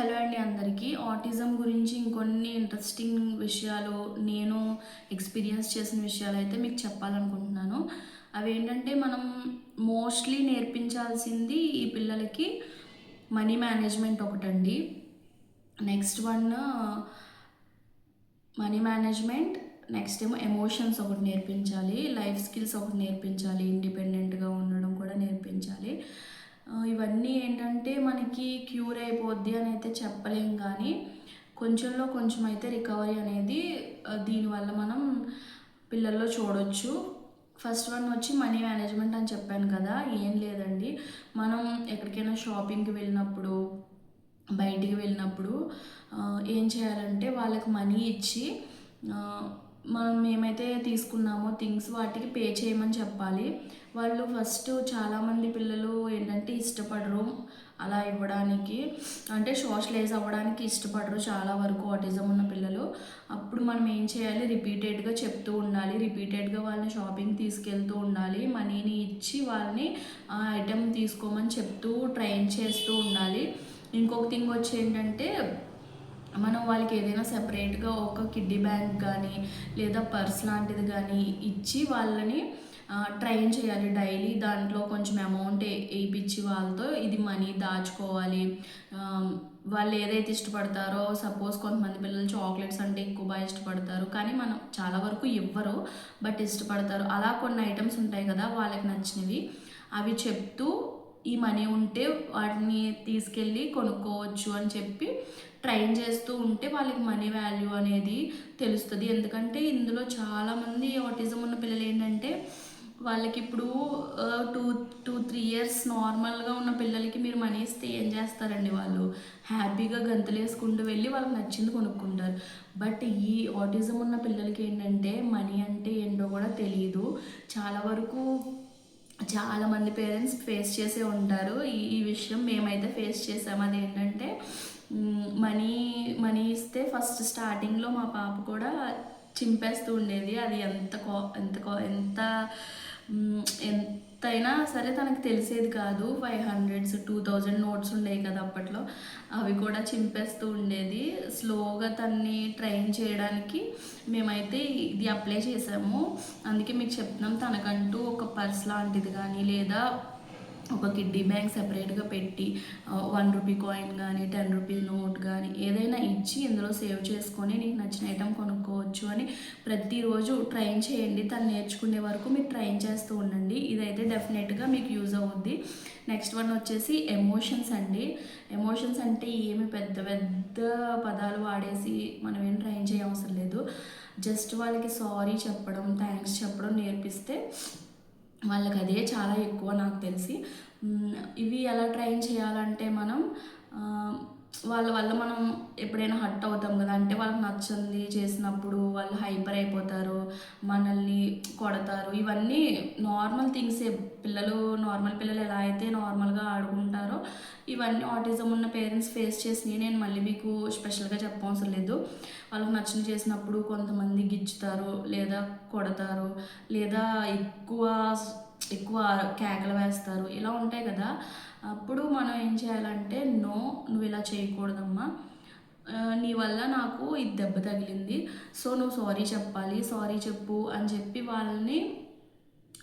Hello అండి అందరికీ. Autism గురించి ఇంకొన్ని ఇంట్రెస్టింగ్ విషయాలు నేను ఎక్స్పీరియన్స్ చేసిన విషయాలు అయితే మీకు చెప్పాలనుకుంటున్నాను. అవి ఏంటంటే మనం మోస్ట్లీ నేర్పించాల్సింది ఈ పిల్లలకి మనీ మేనేజ్మెంట్ ఒకటండి. Next one money management next ఏమో ఎమోషన్స్ ఒకటి నేర్పించాలి లైఫ్ స్కిల్స్ ఒకటి నేర్పించాలి ఇండిపెండెంట్గా ఉండడం కూడా నేర్పించాలి. ఇవన్నీ ఏంటంటే మనకి క్యూర్ అయిపోద్ది అని అయితే చెప్పలేం కానీ కొంచెంలో కొంచెం అయితే రికవరీ అనేది దీనివల్ల మనం పిల్లల్లో చూడొచ్చు. ఫస్ట్ వన్ వచ్చి మనీ మేనేజ్మెంట్ అని చెప్పాను కదా ఏం లేదండి. మనం ఎక్కడికైనా షాపింగ్కి వెళ్ళినప్పుడు బయటికి వెళ్ళినప్పుడు ఏం చేయాలంటే వాళ్ళకి మనీ ఇచ్చి మనం ఏమైతే తీసుకున్నామో థింగ్స్ వాటికి పే చేయమని చెప్పాలి. వాళ్ళు ఫస్ట్ చాలామంది పిల్లలు ఏంటంటే ఇష్టపడరు అలా ఇవ్వడానికి. అంటే సోషలైజ్ అవ్వడానికి ఇష్టపడరు చాలా వరకు ఆటిజం ఉన్న పిల్లలు. అప్పుడు మనం ఏం చేయాలి? రిపీటెడ్గా చెప్తూ ఉండాలి. రిపీటెడ్గా వాళ్ళని షాపింగ్ తీసుకెళ్తూ ఉండాలి. మనీని ఇచ్చి వాళ్ళని ఆ ఐటెం తీసుకోమని చెప్తూ ట్రైన్ చేస్తూ ఉండాలి. ఇంకొక థింగ్ వచ్చి ఏంటంటే మనం వాళ్ళకి ఏదైనా సెపరేట్గా ఒక కిడ్డీ బ్యాంక్ కానీ లేదా పర్స్ లాంటిది కానీ ఇచ్చి వాళ్ళని ట్రైన్ చేయాలి డైలీ. దాంట్లో కొంచెం అమౌంట్ వేయించి వాళ్ళతో ఇది మనీ దాచుకోవాలి. వాళ్ళు ఏదైతే ఇష్టపడతారో సపోజ్ కొంతమంది పిల్లలు చాక్లెట్స్ అంటే ఎక్కువ బాగా ఇష్టపడతారు. కానీ మనం చాలా వరకు ఇవ్వరు బట్ ఇష్టపడతారు. అలా కొన్ని ఐటమ్స్ ఉంటాయి కదా వాళ్ళకి నచ్చినవి. అవి చెప్తూ ఈ మనీ ఉంటే వాటిని తీసుకెళ్ళి కొనుక్కోవచ్చు అని చెప్పి ట్రైన్ చేస్తూ ఉంటే వాళ్ళకి మనీ వాల్యూ అనేది తెలుస్తుంది. ఎందుకంటే ఇందులో చాలామంది ఆటిజం ఉన్న పిల్లలు ఏంటంటే వాళ్ళకి ఇప్పుడు టూ టూ త్రీ ఇయర్స్ నార్మల్గా ఉన్న పిల్లలకి మీరు మనీ ఇస్తే ఏం చేస్తారండి వాళ్ళు? హ్యాపీగా గంతులు వేసుకుంటూ వెళ్ళి వాళ్ళకి నచ్చింది కొనుక్కుంటారు. బట్ ఈ ఆటిజం ఉన్న పిల్లలకి ఏంటంటే మనీ అంటే ఏంటో కూడా తెలియదు చాలా వరకు చాలామంది పేరెంట్స్ ఫేస్ చేసే ఉంటారు. ఈ ఈ విషయం మేమైతే ఫేస్ చేసాము అది ఏంటంటే మనీ మనీ ఇస్తే ఫస్ట్ స్టార్టింగ్లో మా పాప కూడా చింపేస్తూ ఉండేది. అది ఎంత కో ఎంత కో ఎంత ఎంతైనా సరే తనకు తెలిసేది కాదు. Five hundreds two thousand notes ఉండేవి కదా అప్పట్లో. అవి కూడా చింపేస్తూ ఉండేది. స్లోగా తన్ని ట్రైన్ చేయడానికి మేమైతే ఇది అప్లై చేసాము. అందుకే మీకు చెప్తున్నాం తనకంటూ ఒక పర్స్ లాంటిది కానీ లేదా ఒక కిడ్డీ బ్యాంక్ సెపరేట్గా పెట్టి వన్ రూపీ కాయిన్ కానీ టెన్ రూపీ నోట్ కానీ ఏదైనా ఇచ్చి ఇందులో సేవ్ చేసుకొని నీకు నచ్చిన ఐటెం కొనుక్కోవచ్చు అని ప్రతిరోజు ట్రైన్ చేయండి. తను నేర్చుకునే వరకు మీరు ట్రైన్ చేస్తూ ఉండండి. ఇదైతే డెఫినెట్గా మీకు యూజ్ అవుద్ది. నెక్స్ట్ వన్ వచ్చేసి ఎమోషన్స్ అండి. ఎమోషన్స్ అంటే ఏమి పెద్ద పెద్ద పదాలు వాడేసి మనం ఏం ట్రైన్ చేయవసరం లేదు. జస్ట్ వాళ్ళకి సారీ చెప్పడం థ్యాంక్స్ చెప్పడం నేర్పిస్తే వాళ్ళకి అదే చాలా ఎక్కువ నాకు తెలిసి. ఇవి ఎలా ట్రైన్ చేయాలంటే మనం వాళ్ళ వల్ల మనం ఎప్పుడైనా హట్ అవుతాం కదా అంటే వాళ్ళకి నచ్చింది చేసినప్పుడు వాళ్ళు హైపర్ అయిపోతారు మనల్ని కొడతారు. ఇవన్నీ నార్మల్ థింగ్సే పిల్లలు నార్మల్ పిల్లలు ఎలా అయితే నార్మల్గా ఆడుకుంటారో ఇవన్నీ ఆటిజం ఉన్న పేరెంట్స్ ఫేస్ చేసినవి నేను మళ్ళీ మీకు స్పెషల్గా చెప్పవసరం లేదు. వాళ్ళకి నచ్చిన చేసినప్పుడు కొంతమంది గిచ్చుతారు లేదా కొడతారు లేదా ఎక్కువ ఎక్కువ కేకలు వేస్తారు. ఇలా ఉంటాయి కదా. అప్పుడు మనం ఏం చేయాలంటే నో నువ్వు ఇలా చేయకూడదమ్మా. నీ వల్ల నాకు ఇది దెబ్బ తగిలింది. సో నువ్వు సారీ చెప్పాలి సారీ చెప్పు అని చెప్పి వాళ్ళని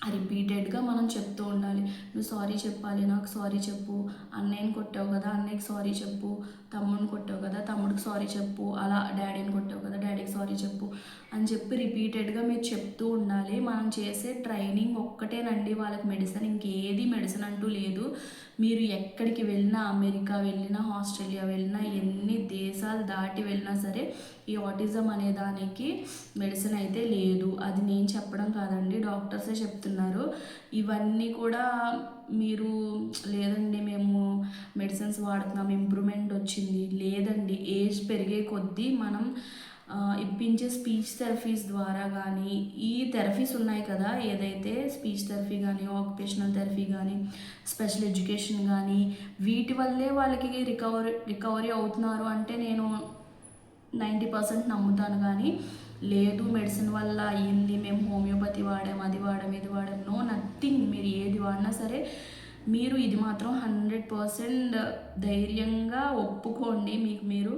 రిపీటెడ్గా మనం చెప్తూ ఉండాలి. నువ్వు సారీ చెప్పాలి నాకు సారీ చెప్పు. అన్నయ్యని కొట్టావు కదా అన్నయ్యకి సారీ చెప్పు. తమ్ముడిని కొట్టావు కదా తమ్ముడికి సారీ చెప్పు అలా డాడీని కొట్టావు కదా డాడీకి సారీ చెప్పు అని చెప్పి రిపీటెడ్గా మీరు చెప్తూ ఉండాలి. మనం చేసే ట్రైనింగ్ ఒక్కటేనండి. వాళ్ళకి మెడిసిన్ ఇంకేది మెడిసిన్ అంటూ లేదు. మీరు ఎక్కడికి వెళ్ళినా అమెరికా వెళ్ళినా ఆస్ట్రేలియా వెళ్ళినా ఎన్ని దేశాలు దాటి వెళ్ళినా సరే ఈ ఆటిజం అనే దానికి మెడిసిన్ అయితే లేదు. అది నేను చెప్పడం కాదండి. డాక్టర్సే చెప్తున్నారు. ఇవన్నీ కూడా మీరు లేదండి మేము మెడిసిన్స్ వాడుతున్నాం ఇంప్రూవ్మెంట్ వచ్చింది. లేదండి ఏజ్ పెరిగే కొద్దీ మనం ఇప్పించే స్పీచ్ థెరపీస్ ద్వారా కానీ ఈ థెరపీస్ ఉన్నాయి కదా ఏదైతే స్పీచ్ థెరపీ కానీ ఆక్యుపేషనల్ థెరపీ కానీ స్పెషల్ ఎడ్యుకేషన్ కానీ వీటి వల్లే వాళ్ళకి రికవరీ రికవరీ అవుతున్నారు అంటే నేను నైంటీ పర్సెంట్ నమ్ముతాను. కానీ లేదు మెడిసిన్ వల్ల అయ్యింది మేము హోమియోపతి వాడాం అది వాడాం ఇది వాడాం. నో నథింగ్ మీరు ఏది వాడినా సరే మీరు ఇది మాత్రం హండ్రెడ్ పర్సెంట్ ధైర్యంగా ఒప్పుకోండి మీకు మీరు.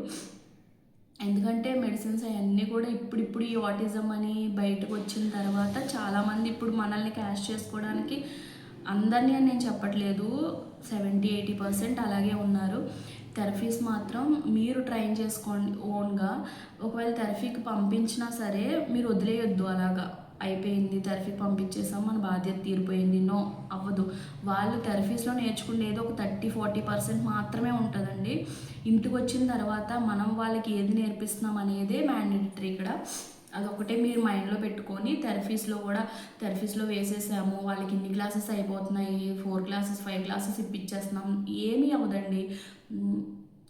ఎందుకంటే మెడిసిన్స్ అవన్నీ కూడా ఇప్పుడిప్పుడు ఈ ఆటిజం అని బయటకు వచ్చిన తర్వాత చాలామంది ఇప్పుడు మనల్ని క్యాష్ చేసుకోవడానికి అందరినీ అని నేను చెప్పట్లేదు. సెవెంటీ ఎయిటీ పర్సెంట్ అలాగే ఉన్నారు. థెరపీస్ మాత్రం మీరు ట్రైన్ చేసుకోండి ఓన్గా. ఒకవేళ థెరపీకి పంపించినా సరే మీరు వదిలేయొద్దు అలాగా. అయిపోయింది థెరపీ పంపించేసాం మన బాధ్యత తీరిపోయింది. నో అవ్వదు. వాళ్ళు థెరపీస్లో నేర్చుకునేది ఒక థర్టీ ఫార్టీ పర్సెంట్ మాత్రమే ఉంటుందండి. ఇంటికి వచ్చిన తర్వాత మనం వాళ్ళకి ఏది నేర్పిస్తున్నాం అనేదే మ్యాండేటరీ ఇక్కడ. అదొకటే మీరు మైండ్లో పెట్టుకొని థెరపీస్లో కూడా థెరపీస్లో వేసేసాము వాళ్ళకి ఇన్ని క్లాసెస్ అయిపోతున్నాయి ఫోర్ క్లాసెస్ ఫైవ్ క్లాసెస్ ఇప్పించేస్తున్నాం ఏమీ అవ్వదండి.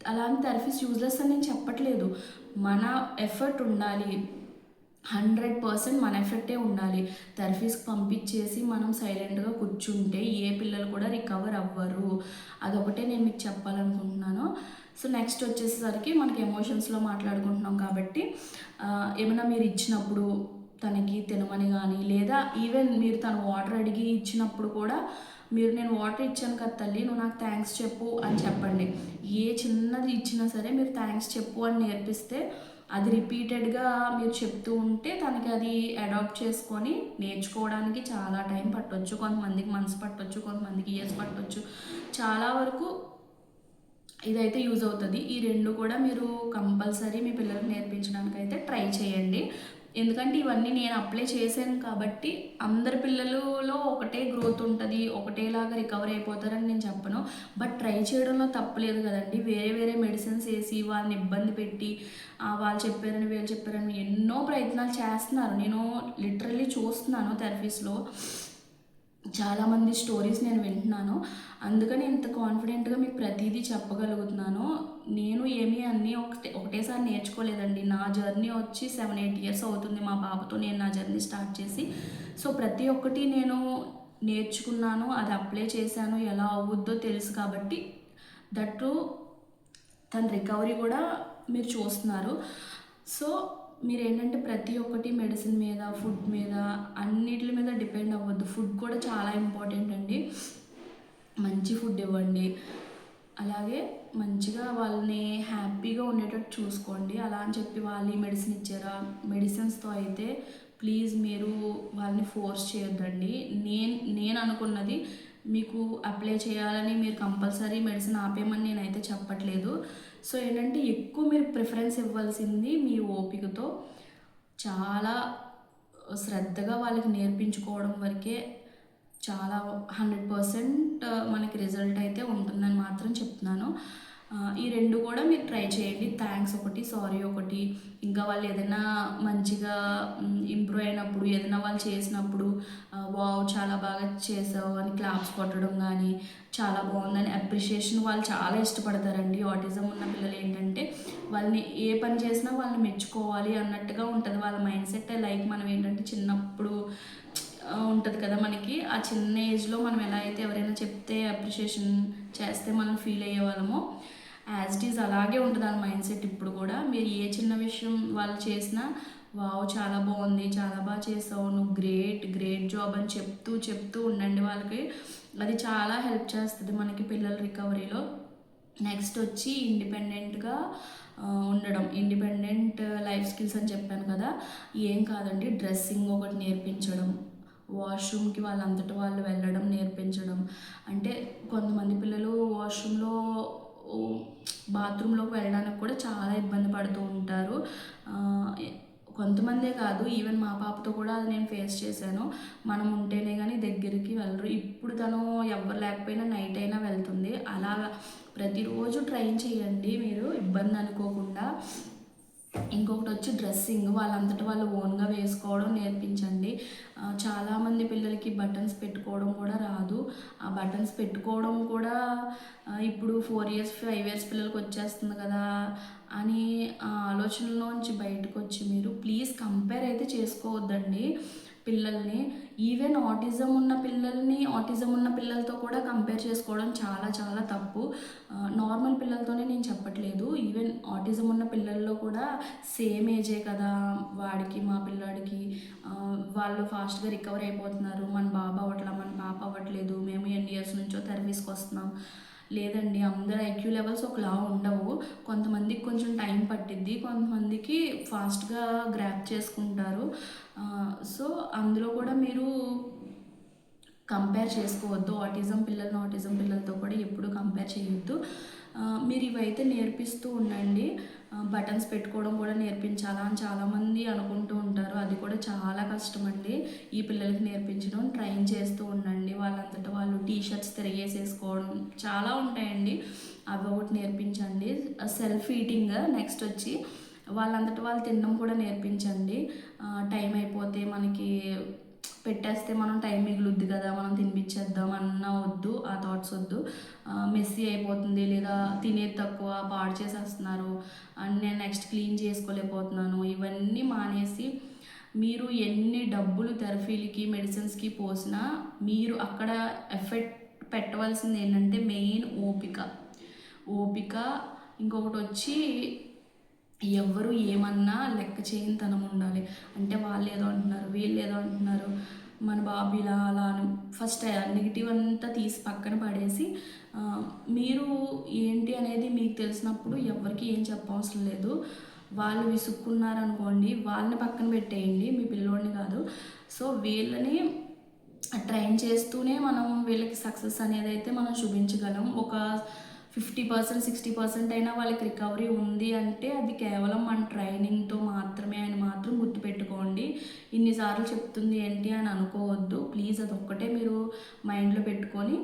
అలాంటి థెరపీస్ యూజ్లెస్ అని నేను చెప్పట్లేదు. మన ఎఫర్ట్ ఉండాలి. హండ్రెడ్ పర్సెంట్ మన ఎఫెక్టే ఉండాలి. థెరపీస్కి పంపించేసి మనం సైలెంట్గా కూర్చుంటే ఏ పిల్లలు కూడా రికవర్ అవ్వరు. అదొకటే నేను మీకు చెప్పాలనుకుంటున్నాను. సో నెక్స్ట్ వచ్చేసరికి మనకి ఎమోషన్స్లో మాట్లాడుకుంటున్నాం కాబట్టి ఏమైనా మీరు ఇచ్చినప్పుడు తనకి తినమని కానీ లేదా ఈవెన్ మీరు తను వాటర్ అడిగి ఇచ్చినప్పుడు కూడా మీరు నేను వాటర్ ఇచ్చాను కదా తల్లి నువ్వు నాకు థ్యాంక్స్ చెప్పు అని చెప్పండి. ఏ చిన్నది ఇచ్చినా సరే మీరు థ్యాంక్స్ చెప్పు అని నేర్పిస్తే అది రిపీటెడ్గా మీరు చెప్తూ ఉంటే తనకి అది అడాప్ట్ చేసుకొని నేర్చుకోవడానికి చాలా టైం పట్టవచ్చు కొంతమందికి మనసు పట్టవచ్చు కొంతమందికి ఇయర్స్ పట్టవచ్చు చాలా వరకు ఇదైతే యూజ్ అవుతుంది. ఈ రెండు కూడా మీరు కంపల్సరీ మీ పిల్లలకు నేర్పించడానికి అయితే ట్రై చేయండి. ఎందుకంటే ఇవన్నీ నేను అప్లై చేశాను కాబట్టి అందరి పిల్లలలో ఒకటే గ్రోత్ ఉంటుంది ఒకటేలాగా రికవర్ అయిపోతారని నేను చెప్పను. బట్ ట్రై చేయడంలో తప్పలేదు కదండి. వేరే వేరే మెడిసిన్స్ వేసి వాళ్ళని ఇబ్బంది పెట్టి వాళ్ళు చెప్పారని వీళ్ళు చెప్పారని ఎన్నో ప్రయత్నాలు చేస్తున్నారు. నేను లిటరల్లీ చూస్తున్నాను థెరపీస్లో. చాలామంది స్టోరీస్ నేను వింటున్నాను. అందుకని ఇంత కాన్ఫిడెంట్గా మీకు ప్రతిదీ చెప్పగలుగుతున్నాను. నేను ఏమీ అన్నీ ఒకటే ఒకటేసారి నేర్చుకోలేదండి. నా జర్నీ వచ్చి సెవెన్ ఎయిట్ ఇయర్స్ అవుతుంది మా బాబుతో. నేను నా జర్నీ స్టార్ట్ చేసి. సో ప్రతి ఒక్కటి నేను నేర్చుకున్నాను. అది అప్లై చేశాను. ఎలా అవుద్దో తెలుసు కాబట్టి. దట్టు తన రికవరీ కూడా మీరు చూస్తున్నారు. సో మీరు ఏంటంటే ప్రతి ఒక్కటి మెడిసిన్ మీద ఫుడ్ మీద అన్నిటి మీద డిపెండ్ అవ్వద్దు. ఫుడ్ కూడా చాలా ఇంపార్టెంట్ అండి. మంచి ఫుడ్ ఇవ్వండి. అలాగే మంచిగా వాళ్ళని హ్యాపీగా ఉండేటట్టు చూసుకోండి. అలా అని చెప్పి వాళ్ళు ఈ మెడిసిన్ ఇచ్చారా? మెడిసిన్స్తో అయితే ప్లీజ్ మీరు వాళ్ళని ఫోర్స్ చేయొద్దండి. నేను నేను అనుకున్నది మీకు అప్లై చేయాలని మీరు కంపల్సరీ మెడిసిన్ ఆపేయమని నేనైతే చెప్పట్లేదు. సో ఏంటంటే ఎక్కువ మీరు ప్రిఫరెన్స్ ఇవ్వాల్సింది మీ ఓపికతో చాలా శ్రద్ధగా వాళ్ళకి నేర్పించుకోవడం వరకే చాలా హండ్రెడ్ పర్సెంట్ మనకి రిజల్ట్ అయితే ఉంటుందని మాత్రం చెప్తున్నాను. ఈ రెండు కూడా మీరు ట్రై చేయండి. థ్యాంక్స్ ఒకటి సారీ ఒకటి. ఇంకా వాళ్ళు ఏదైనా మంచిగా ఇంప్రూవ్ అయినప్పుడు ఏదైనా వాళ్ళు చేసినప్పుడు వావ్ చాలా బాగా చేసావు అని క్లాప్స్ కొట్టడం కానీ చాలా బాగుందని అప్రిషియేషన్ వాళ్ళు చాలా ఇష్టపడతారండి. ఆటిజం ఉన్న పిల్లలు ఏంటంటే వాళ్ళని ఏ పని చేసినా వాళ్ళని మెచ్చుకోవాలి అన్నట్టుగా ఉంటుంది. వాళ్ళ మైండ్ సెట్ లైక్ మనం ఏంటంటే చిన్నప్పుడు ఉంటుంది కదా మనకి. ఆ చిన్న ఏజ్లో మనం ఎలా అయితే ఎవరైనా చెప్తే అప్రిషియేషన్ చేస్తే మనం ఫీల్ అయ్యే వాళ్ళమో యాజ్ ఇట్ ఈజ్ అలాగే ఉంటుంది అని మైండ్ సెట్ ఇప్పుడు కూడా. మీరు ఏ చిన్న విషయం వాళ్ళు చేసినా వావ్ చాలా బాగుంది చాలా బాగా చేసావు నువ్వు గ్రేట్ గ్రేట్ జాబ్ అని చెప్తూ చెప్తూ ఉండండి వాళ్ళకి. అది చాలా హెల్ప్ చేస్తుంది మనకి పిల్లల రికవరీలో. నెక్స్ట్ వచ్చి ఇండిపెండెంట్గా ఉండడం. ఇండిపెండెంట్ లైఫ్ స్కిల్స్ అని చెప్పాను కదా. ఏం కాదండి డ్రెస్సింగ్ ఒకటి నేర్పించడం. వాష్రూమ్కి వాళ్ళంతటి వాళ్ళు వెళ్ళడం నేర్పించడం. అంటే కొంతమంది పిల్లలు వాష్రూమ్లో బాత్రూంలోకి వెళ్ళడానికి కూడా చాలా ఇబ్బంది పడుతూ ఉంటారు. కొంతమందే కాదు ఈవెన్ మా పాపతో కూడా అది నేను ఫేస్ చేశాను. మనం ఉంటేనే కానీ దగ్గరికి వెళ్ళరు. ఇప్పుడు తను ఎవరు లేకపోయినా నైట్ అయినా వెళ్తుంది. అలాగా ప్రతిరోజు ట్రైన్ చేయండి మీరు ఇబ్బంది అనుకోకుండా. ఇంకొకటి వచ్చి డ్రెస్సింగ్. వాళ్ళంతటి వాళ్ళు ఓన్గా వేసుకోవడం నేర్పించండి. చాలామంది పిల్లలకి బటన్స్ పెట్టుకోవడం కూడా రాదు. ఆ బటన్స్ పెట్టుకోవడం కూడా ఇప్పుడు ఫోర్ ఇయర్స్ ఫైవ్ ఇయర్స్ పిల్లలకి వచ్చేస్తుంది కదా అని ఆ ఆలోచనలోంచి బయటకు వచ్చి మీరు ప్లీజ్ కంపేర్ అయితే చేసుకోవద్దండి. పిల్లల్ని ఈవెన్ ఆటిజం ఉన్న పిల్లల్ని ఆటిజం ఉన్న పిల్లలతో కూడా కంపేర్ చేసుకోవడం చాలా చాలా తప్పు. నార్మల్ పిల్లలతోనే నేను చెప్పట్లేదు. ఈవెన్ ఆటిజం ఉన్న పిల్లల్లో కూడా సేమ్ ఏజే కదా వాడికి మా పిల్లాడికి. వాళ్ళు ఫాస్ట్గా రికవర్ అయిపోతున్నారు. మన బాబు అవ్వట్లా మన పాప అవ్వట్లేదు. మేము ఎన్ని ఇయర్స్ నుంచో థెరపీస్కి వస్తున్నాం. లేదండి అందరు ఐక్యూ లెవెల్స్ ఒకలా ఉండవు. కొంతమందికి కొంచెం టైం పట్టిద్ది కొంతమందికి ఫాస్ట్గా గ్రాప్ చేసుకుంటారు. సో అందులో కూడా మీరు కంపేర్ చేసుకోవద్దు. ఆటిజం పిల్లలను ఆటిజం పిల్లలతో కూడా ఎప్పుడు కంపేర్ చేయొద్దు. మీరు ఇవైతే నేర్పిస్తూ ఉండండి. బటన్స్ పెట్టుకోవడం కూడా నేర్పించాలా అని చాలామంది అనుకుంటూ ఉంటారు. అది కూడా చాలా కష్టం అండి ఈ పిల్లలకి నేర్పించడం ట్రైన్ చేస్తూ ఉండండి. వాళ్ళంతటా వాళ్ళు టీ షర్ట్స్ తిరిగేసేసుకోవడం చాలా ఉంటాయండి. అవి ఒకటి నేర్పించండి. సెల్ఫ్ ఈటింగ్ నెక్స్ట్ వచ్చి వాళ్ళంతటా వాళ్ళు తినడం కూడా నేర్పించండి. టైం అయిపోతే మనకి పెట్టేస్తే మనం టైం మిగులుద్ది కదా మనం తినిపించేద్దాం అన్న వద్దు ఆ థాట్స్ వద్దు. మెస్సీ అయిపోతుంది లేదా తినేది తక్కువ పాడు చేసేస్తున్నారు అండ్ నేను నెక్స్ట్ క్లీన్ చేసుకోలేకపోతున్నాను. ఇవన్నీ మానేసి మీరు ఎన్ని డబ్బులు థెరపీలకి మెడిసిన్స్కి పోసినా మీరు అక్కడ ఎఫెక్ట్ పెట్టవలసింది ఏంటంటే మెయిన్ ఓపిక. ఓపిక. ఇంకొకటి వచ్చి ఎవరు ఏమన్నా లెక్క చేయనితనం ఉండాలి. అంటే వాళ్ళు ఏదో అంటున్నారు వీళ్ళు ఏదో అంటున్నారు మన బాబు ఇలా అలా అని. ఫస్ట్ నెగిటివ్ అంతా తీసి పక్కన పడేసి మీరు ఏంటి అనేది మీకు తెలిసినప్పుడు ఎవరికి ఏం చెప్పవసరం లేదు. వాళ్ళు విసుక్కున్నారనుకోండి వాళ్ళని పక్కన పెట్టేయండి మీ పిల్లోడిని కాదు. సో వీళ్ళని ట్రైన్ చేస్తూనే మనం వీళ్ళకి సక్సెస్ అనేది అయితే మనం చూపించగలం. ఒక ఫిఫ్టీ పర్సెంట్ సిక్స్టీ పర్సెంట్ అయినా వాళ్ళకి రికవరీ ఉంది అంటే అది కేవలం మన ట్రైనింగ్తో మాత్రమే అని మాత్రం గుర్తుపెట్టుకోండి. ఇన్నిసార్లు చెప్తుంది ఏంటి అని అనుకోవద్దు. ప్లీజ్ అది ఒక్కటే మీరు మైండ్లో పెట్టుకొని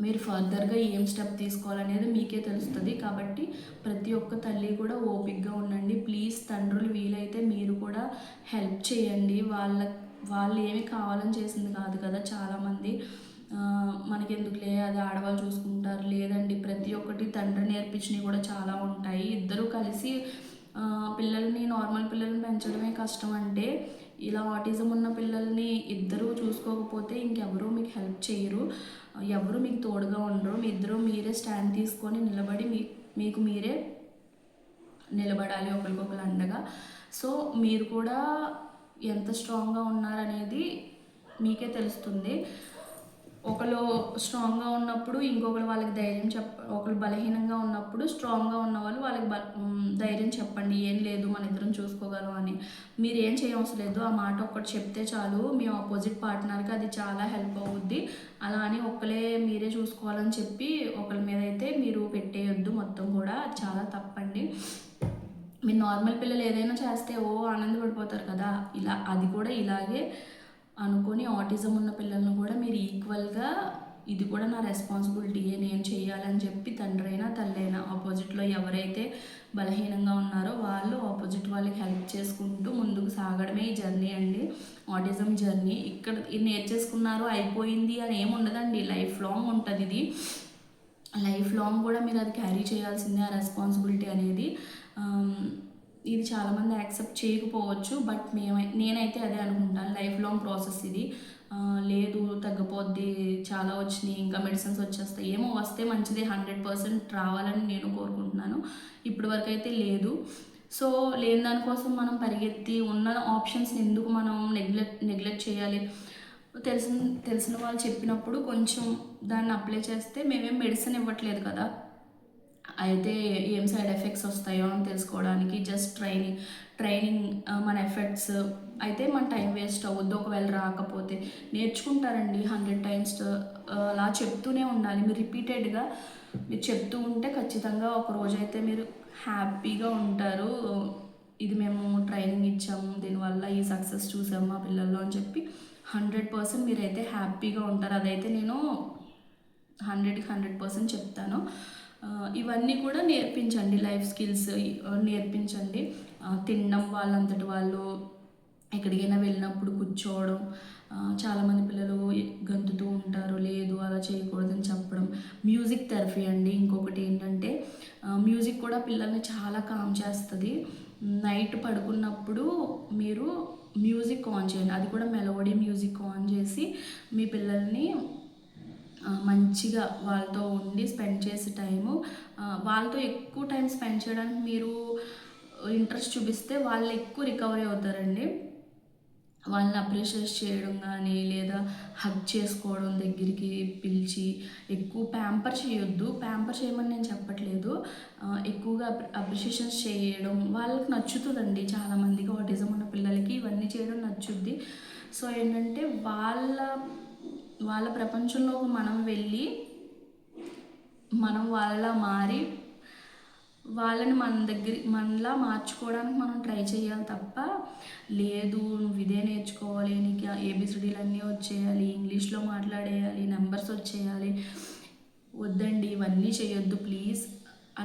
మీరు ఫర్దర్గా ఏం స్టెప్ తీసుకోవాలనేది మీకే తెలుస్తుంది. కాబట్టి ప్రతి ఒక్క తల్లి కూడా ఓపిక్గా ఉండండి. ప్లీజ్ తండ్రులు వీలైతే మీరు కూడా హెల్ప్ చేయండి. వాళ్ళ వాళ్ళు ఏమి కావాలని చేసింది కాదు కదా చాలామంది. మనకెందుకులే అది ఆడవాళ్ళు చూసుకుంటారు. లేదండి ప్రతి ఒక్కటి తండ్రి నేర్పించినవి కూడా చాలా ఉంటాయి. ఇద్దరూ కలిసి పిల్లల్ని నార్మల్ పిల్లల్ని పెంచడమే కష్టం అంటే ఇలా ఆటిజం ఉన్న పిల్లల్ని ఇద్దరూ చూసుకోకపోతే ఇంకెవరూ మీకు హెల్ప్ చేయరు. ఎవరు మీకు తోడుగా ఉండరు. మీ ఇద్దరు మీరే స్టాండ్ తీసుకొని నిలబడి మీ మీకు మీరే నిలబడాలి ఒకరికొకరు అండగా. సో మీరు కూడా ఎంత స్ట్రాంగ్గా ఉన్నారనేది మీకే తెలుస్తుంది. ఒకరు స్ట్రాంగ్గా ఉన్నప్పుడు ఇంకొకరు వాళ్ళకి ధైర్యం చెప్ప ఒకరు బలహీనంగా ఉన్నప్పుడు స్ట్రాంగ్గా ఉన్న వాళ్ళు వాళ్ళకి బ ధైర్యం చెప్పండి ఏం లేదు మన ఇద్దరం చూసుకోగలం అని. మీరు ఏం చేయవలసిన లేదు ఆ మాట ఒక్కటి చెప్తే చాలు. మీ ఆపోజిట్ పార్ట్నర్కి అది చాలా హెల్ప్ అవుద్ది. అలా అని ఒక్కలే మీరే చూసుకోవాలని చెప్పి ఒకరి మీద అయితే మీరు పెట్టేయొద్దు మొత్తం కూడా. అది చాలా తప్పండి. మీరు నార్మల్ పిల్లలు ఏదైనా చేస్తే ఓ ఆనందపడిపోతారు కదా! ఇలా అది కూడా ఇలాగే. అనుకొని ఆటిజం ఉన్న పిల్లలను కూడా మీరు ఈక్వల్గా ఇది కూడా నా రెస్పాన్సిబిలిటీయే నేను చేయాలని చెప్పి తండ్రి అయినా తల్లి అయినా ఆపోజిట్లో ఎవరైతే బలహీనంగా ఉన్నారో వాళ్ళు ఆపోజిట్ వాళ్ళకి హెల్ప్ చేసుకుంటూ ముందుకు సాగడమే ఈ జర్నీ అండి. ఆటిజం జర్నీ ఇక్కడ నేర్చేసుకున్నారో నేర్చేసుకున్నారు అయిపోయింది అని ఏమి ఉండదండి. లైఫ్ లాంగ్ ఉంటుంది ఇది. లైఫ్ లాంగ్ కూడా మీరు అది క్యారీ చేయాల్సిందే ఆ రెస్పాన్సిబిలిటీ అనేది. Um, ఇది చాలామంది యాక్సెప్ట్ చేయకపోవచ్చు బట్ మేము నేనైతే అదే అనుకుంటాను లైఫ్ లాంగ్ ప్రాసెస్ ఇది. లేదు తగ్గిపోద్ది చాలా వచ్చినాయి ఇంకా మెడిసిన్స్ వచ్చేస్తాయి ఏమో వస్తే మంచిది హండ్రెడ్ పర్సెంట్ రావాలని నేను కోరుకుంటున్నాను. ఇప్పటి వరకు అయితే లేదు. సో లేని దానికోసం మనం పరిగెత్తి ఉన్న ఆప్షన్స్ని ఎందుకు మనం నెగ్లెక్ట్ నెగ్లెక్ట్ చేయాలి? తెలిసిన తెలిసిన వాళ్ళు చెప్పినప్పుడు కొంచెం దాన్ని అప్లై చేస్తే మేమేం మెడిసిన్ ఇవ్వట్లేదు కదా. అయితే ఏం సైడ్ ఎఫెక్ట్స్ వస్తాయో అని తెలుసుకోవడానికి జస్ట్ ట్రైనింగ్ ట్రైనింగ్ మన ఎఫెక్ట్స్ అయితే మన టైం వేస్ట్ అవ్వద్దు ఒకవేళ రాకపోతే నేర్చుకుంటారండి. హండ్రెడ్ టైమ్స్ అలా చెప్తూనే ఉండాలి. మీరు రిపీటెడ్గా మీరు చెప్తూ ఉంటే ఖచ్చితంగా ఒక రోజైతే మీరు హ్యాపీగా ఉంటారు. ఇది మేము ట్రైనింగ్ ఇచ్చాము. దీనివల్ల ఈ సక్సెస్ చూసాము మా పిల్లల్లో అని చెప్పి హండ్రెడ్ పర్సెంట్ మీరైతే హ్యాపీగా ఉంటారు. అదైతే నేను హండ్రెడ్కి హండ్రెడ్ పర్సెంట్ చెప్తాను. ఇవన్నీ కూడా నేర్పించండి లైఫ్ స్కిల్స్ నేర్పించండి. తినడం వాళ్ళంతటి వాళ్ళు ఎక్కడికైనా వెళ్ళినప్పుడు కూర్చోవడం చాలామంది పిల్లలు గంతుతూ ఉంటారు లేదు అలా చేయకూడదని చెప్పడం. మ్యూజిక్ థెరపీ అండి. ఇంకొకటి ఏంటంటే మ్యూజిక్ కూడా పిల్లల్ని చాలా కామ్ చేస్తుంది. నైట్ పడుకున్నప్పుడు మీరు మ్యూజిక్ ఆన్ చేయండి. అది కూడా మెలోడీ మ్యూజిక్ ఆన్ చేసి మీ పిల్లల్ని మంచిగా వాళ్ళతో ఉండి స్పెండ్ చేసే టైము. వాళ్ళతో ఎక్కువ టైం స్పెండ్ చేయడానికి మీరు ఇంట్రెస్ట్ చూపిస్తే వాళ్ళు ఎక్కువ రికవరీ అవుతారండి. వాళ్ళని అప్రిషియేట్ చేయడం కానీ లేదా హగ్ చేసుకోవడం దగ్గరికి పిలిచి ఎక్కువ ప్యాంపర్ చేయొద్దు. ప్యాంపర్ చేయమని నేను చెప్పట్లేదు. ఎక్కువగా అప్రిషియేషన్స్ చేయడం వాళ్ళకి నచ్చుతుందండి. చాలామందికి ఆటిజం ఉన్న పిల్లలకి ఇవన్నీ చేయడం నచ్చుద్ది. సో ఏంటంటే వాళ్ళ వాళ్ళ ప్రపంచంలోకి మనం వెళ్ళి మనం వాళ్ళలా మారి వాళ్ళని మన దగ్గర మనలా మార్చుకోవడానికి మనం ట్రై చేయాలి తప్ప లేదు నువ్వు ఇదే నేర్చుకోవాలి నీకు ఏబిసిడీలు అన్నీ వచ్చేయాలి ఇంగ్లీష్లో మాట్లాడేయాలి నెంబర్స్ వచ్చేయాలి వద్దండి ఇవన్నీ చేయొద్దు ప్లీజ్.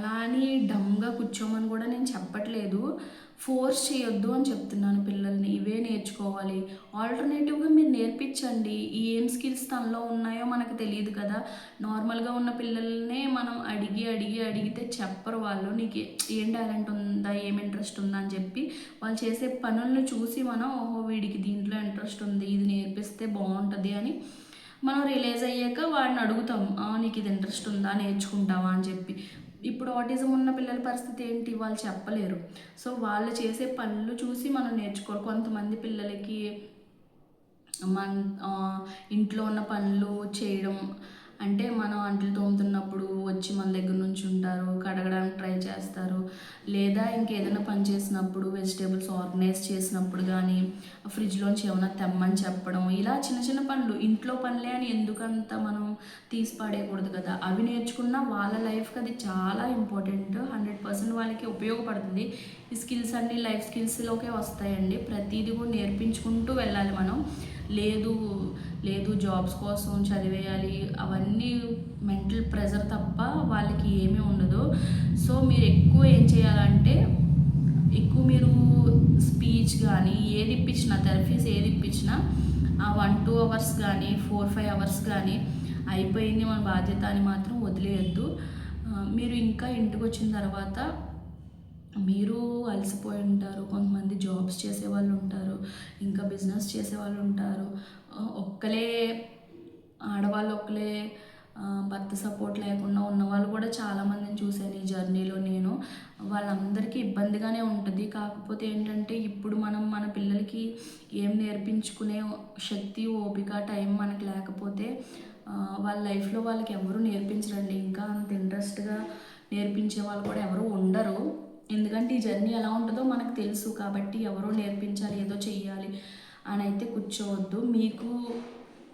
అలా అని డమ్గా కూర్చోమని కూడా నేను చెప్పట్లేదు. ఫోర్స్ చేయొద్దు అని చెప్తున్నాను పిల్లల్ని. ఇవే నేర్చుకోవాలి. ఆల్టర్నేటివ్గా మీరు నేర్పించండి. ఈ ఏం స్కిల్స్ తనలో ఉన్నాయో మనకు తెలియదు కదా. నార్మల్గా ఉన్న పిల్లల్నే మనం అడిగి అడిగి అడిగితే చెప్పరు వాళ్ళు. నీకు ఏం టాలెంట్ ఉందా? ఏం ఇంట్రెస్ట్ ఉందా? అని చెప్పి వాళ్ళు చేసే పనులను చూసి మనం ఓహో వీడికి దీంట్లో ఇంట్రెస్ట్ ఉంది. ఇది నేర్పిస్తే బాగుంటుంది అని మనం రిలీజ్ అయ్యాక వాడిని అడుగుతాం. నీకు ఇది ఇంట్రెస్ట్ ఉందా? నేర్చుకుంటావా? అని చెప్పి. ఇప్పుడు ఆటిజం ఉన్న పిల్లల పరిస్థితి ఏంటి వాళ్ళు చెప్పలేరు. సో వాళ్ళు చేసే పనులు చూసి మనం నేర్చుకోవాలి. కొంతమంది పిల్లలకి మన ఇంట్లో ఉన్న పనులు చేయడం అంటే మనం అంట్లు తోముతున్నప్పుడు వచ్చి మన దగ్గర నుంచి ఉంటారు కడగడానికి ట్రై చేస్తారు. లేదా ఇంకేదైనా పని చేసినప్పుడు వెజిటేబుల్స్ ఆర్గనైజ్ చేసినప్పుడు కానీ ఫ్రిడ్జ్లోంచి ఏమైనా తెమ్మని చెప్పడం ఇలా చిన్న చిన్న పనులు. ఇంట్లో పనులే అని ఎందుకంత మనం తీసి పడేయకూడదు కదా. అవి నేర్చుకున్న వాళ్ళ లైఫ్కి అది చాలా ఇంపార్టెంట్. హండ్రెడ్ పర్సెంట్ వాళ్ళకి ఉపయోగపడుతుంది. ఈ స్కిల్స్ అన్ని లైఫ్ స్కిల్స్లోకే వస్తాయండి. ప్రతిదీ కూడా నేర్పించుకుంటూ వెళ్ళాలి మనం. లేదు లేదు జాబ్స్ కోసం చదివేయాలి అవన్నీ మెంటల్ ప్రెజర్ తప్ప వాళ్ళకి ఏమీ ఉండదు. సో మీరు ఎక్కువ ఏం చేయాలంటే ఎక్కువ మీరు స్పీచ్ కానీ ఏది ఇప్పించినా థెరపీస్ ఏది ఇప్పించినా ఆ వన్ టూ అవర్స్ కానీ ఫోర్ ఫైవ్ అవర్స్ కానీ అయిపోయింది మన బాధ్యత అని మాత్రం వదిలేయద్దు. మీరు ఇంకా ఇంటికి వచ్చిన తర్వాత మీరు అలసిపోయి ఉంటారు కొంతమంది జాబ్స్ చేసే వాళ్ళు ఉంటారు ఇంకా బిజినెస్ చేసే వాళ్ళు ఉంటారు. ఒక్కలే ఆడవాళ్ళు ఒక్కలే భర్త సపోర్ట్ లేకుండా ఉన్న వాళ్ళు కూడా చాలామందిని చూశాను ఈ జర్నీలో నేను. వాళ్ళందరికీ ఇబ్బందిగానే ఉంటుంది. కాకపోతే ఏంటంటే ఇప్పుడు మనం మన పిల్లలకి ఏం నేర్పించుకునే శక్తి ఓపిక టైం మనకు లేకపోతే వాళ్ళ లైఫ్లో వాళ్ళకి ఎవరు నేర్పించరండి. ఇంకా అంత ఇంట్రెస్ట్గా నేర్పించే వాళ్ళు కూడా ఎవరు ఉండరు. ఎందుకంటే ఈ జర్నీ ఎలా ఉంటుందో మనకు తెలుసు కాబట్టి ఎవరో నేర్పించాలి ఏదో చెయ్యాలి అని అయితే కూర్చోవద్దు. మీకు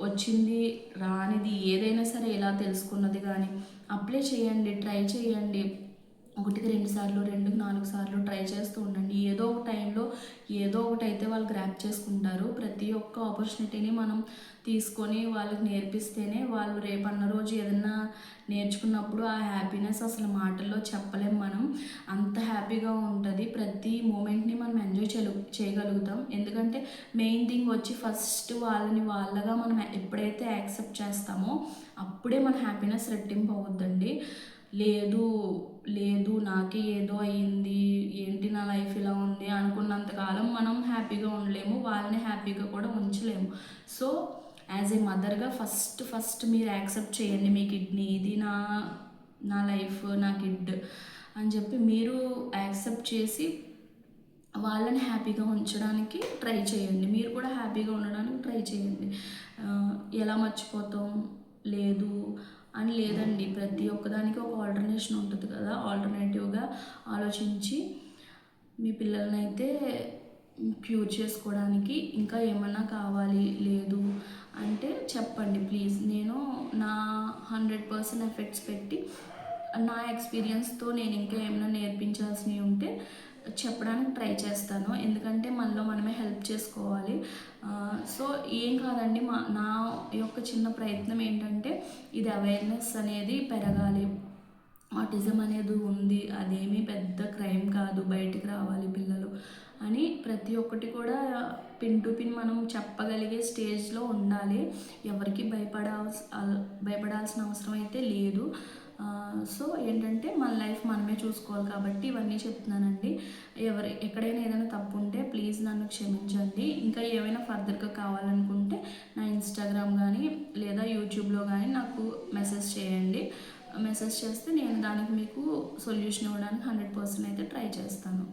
వచ్చింది రానిది ఏదైనా సరే ఎలా తెలుసుకున్నది కానీ అప్లై చేయండి ట్రై చేయండి. ఒకటికి రెండు సార్లు రెండుకి నాలుగు సార్లు ట్రై చేస్తూ ఉండండి. ఏదో ఒక టైంలో ఏదో ఒకటి అయితే వాళ్ళు గ్రాప్ చేసుకుంటారు. ప్రతి ఒక్క ఆపర్చునిటీని మనం తీసుకొని వాళ్ళకి నేర్పిస్తేనే వాళ్ళు రేపన్న రోజు ఏదన్నా నేర్చుకున్నప్పుడు ఆ హ్యాపీనెస్ అసలు మాటల్లో చెప్పలేం మనం. అంత హ్యాపీగా ఉంటుంది. ప్రతి మూమెంట్ని మనం ఎంజాయ్ చేయగలుగుతాం. ఎందుకంటే మెయిన్ థింగ్ వచ్చి ఫస్ట్ వాళ్ళని వాళ్ళగా మనం ఎప్పుడైతే యాక్సెప్ట్ చేస్తామో అప్పుడే మన హ్యాపీనెస్ రెట్టింపు అవుద్దండి. లేదు లేదు నాకే ఏదో అయ్యింది ఏంటి నా లైఫ్ ఇలా ఉంది అనుకున్నంతకాలం మనం హ్యాపీగా ఉండలేము వాళ్ళని హ్యాపీగా కూడా ఉంచలేము. సో యాజ్ ఏ మదర్గా ఫస్ట్ ఫస్ట్ మీరు యాక్సెప్ట్ చేయండి మీ కిడ్నీ ఇది నా నా లైఫ్ నా కిడ్ అని చెప్పి మీరు యాక్సెప్ట్ చేసి వాళ్ళని హ్యాపీగా ఉంచడానికి ట్రై చేయండి. మీరు కూడా హ్యాపీగా ఉండడానికి ట్రై చేయండి. ఎలా మర్చిపోతాం? లేదు అని లేదండి. ప్రతి ఒక్కదానికి ఒక ఆల్టర్నేషన్ ఉంటుంది కదా. ఆల్టర్నేటివ్గా ఆలోచించి మీ పిల్లల్ని అయితే క్యూర్ చేసుకోవడానికి ఇంకా ఏమన్నా కావాలి లేదు అంటే చెప్పండి ప్లీజ్ నేను నా హండ్రెడ్ పర్సెంట్ ఎఫెక్ట్స్ పెట్టి నా ఎక్స్పీరియన్స్తో నేను ఇంకా ఏమైనా నేర్పించాల్సినవి ఉంటే చెప్పడానికి ట్రై చేస్తాను. ఎందుకంటే మనలో మనమే హెల్ప్ చేసుకోవాలి. సో ఏం కాదండి మా నా యొక్క చిన్న ప్రయత్నం ఏంటంటే ఇది అవేర్నెస్ అనేది పెరగాలి. ఆటిజం అనేది ఉంది అదేమీ పెద్ద క్రైమ్ కాదు బయటికి రావాలి పిల్లలు అని ప్రతి ఒక్కటి కూడా పిన్ టు పిన్ మనం చెప్పగలిగే స్టేజ్లో ఉండాలి. ఎవరికి భయపడాల్సి భయపడాల్సిన అవసరం అయితే లేదు. సో ఏంటంటే మన లైఫ్ మనమే చూసుకోవాలి కాబట్టి ఇవన్నీ చెప్తున్నానండి. ఎవరి ఎక్కడైనా ఏదైనా తప్పు ఉంటే ప్లీజ్ నన్ను క్షమించండి. ఇంకా ఏమైనా ఫర్దర్గా కావాలనుకుంటే నా ఇన్స్టాగ్రామ్ కానీ లేదా యూట్యూబ్లో కానీ నాకు మెసేజ్ చేయండి. మెసేజ్ చేస్తే నేను దానికి మీకు సొల్యూషన్ ఇవ్వడానికి హండ్రెడ్ పర్సెంట్ అయితే ట్రై చేస్తాను.